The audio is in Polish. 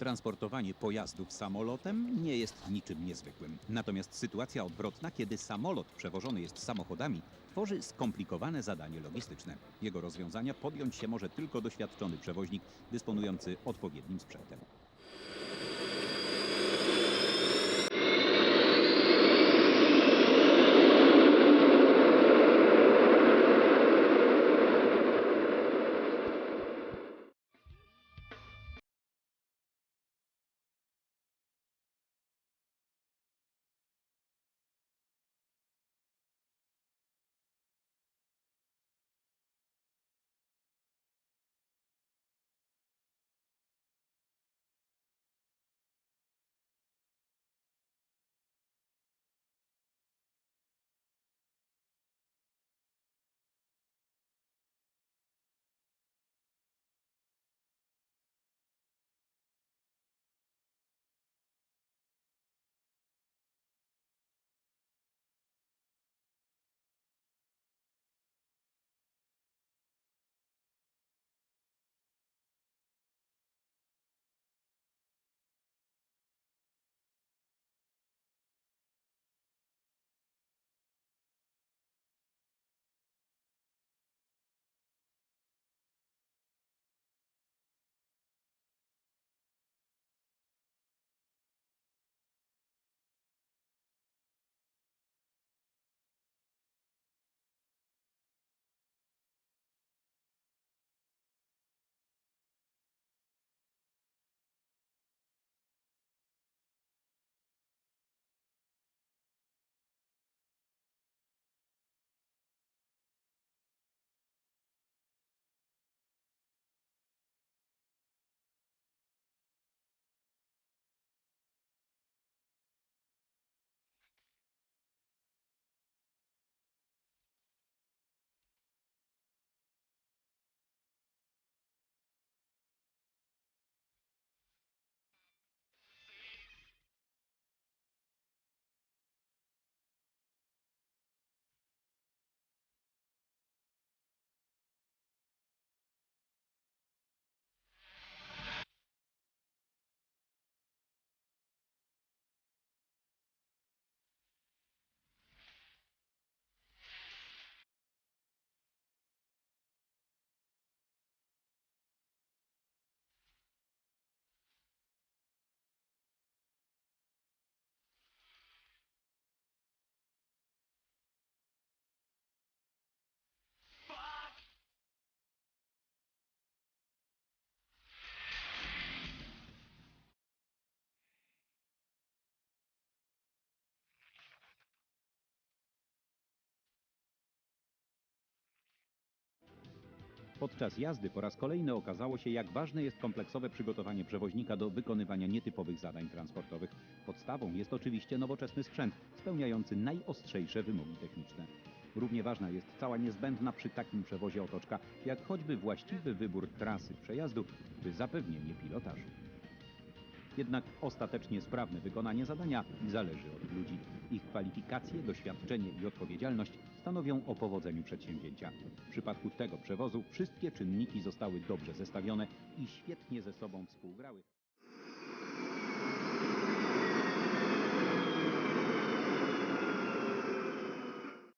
Transportowanie pojazdów samolotem nie jest niczym niezwykłym. Natomiast sytuacja odwrotna, kiedy samolot przewożony jest samochodami, tworzy skomplikowane zadanie logistyczne. Jego rozwiązania podjąć się może tylko doświadczony przewoźnik dysponujący odpowiednim sprzętem. Podczas jazdy po raz kolejny okazało się, jak ważne jest kompleksowe przygotowanie przewoźnika do wykonywania nietypowych zadań transportowych. Podstawą jest oczywiście nowoczesny sprzęt, spełniający najostrzejsze wymogi techniczne. Równie ważna jest cała niezbędna przy takim przewozie otoczka, jak choćby właściwy wybór trasy przejazdu, czy zapewnienie pilotażu. Jednak ostatecznie sprawne wykonanie zadania zależy od ludzi. Ich kwalifikacje, doświadczenie i odpowiedzialność stanowią o powodzeniu przedsięwzięcia. W przypadku tego przewozu wszystkie czynniki zostały dobrze zestawione i świetnie ze sobą współgrały.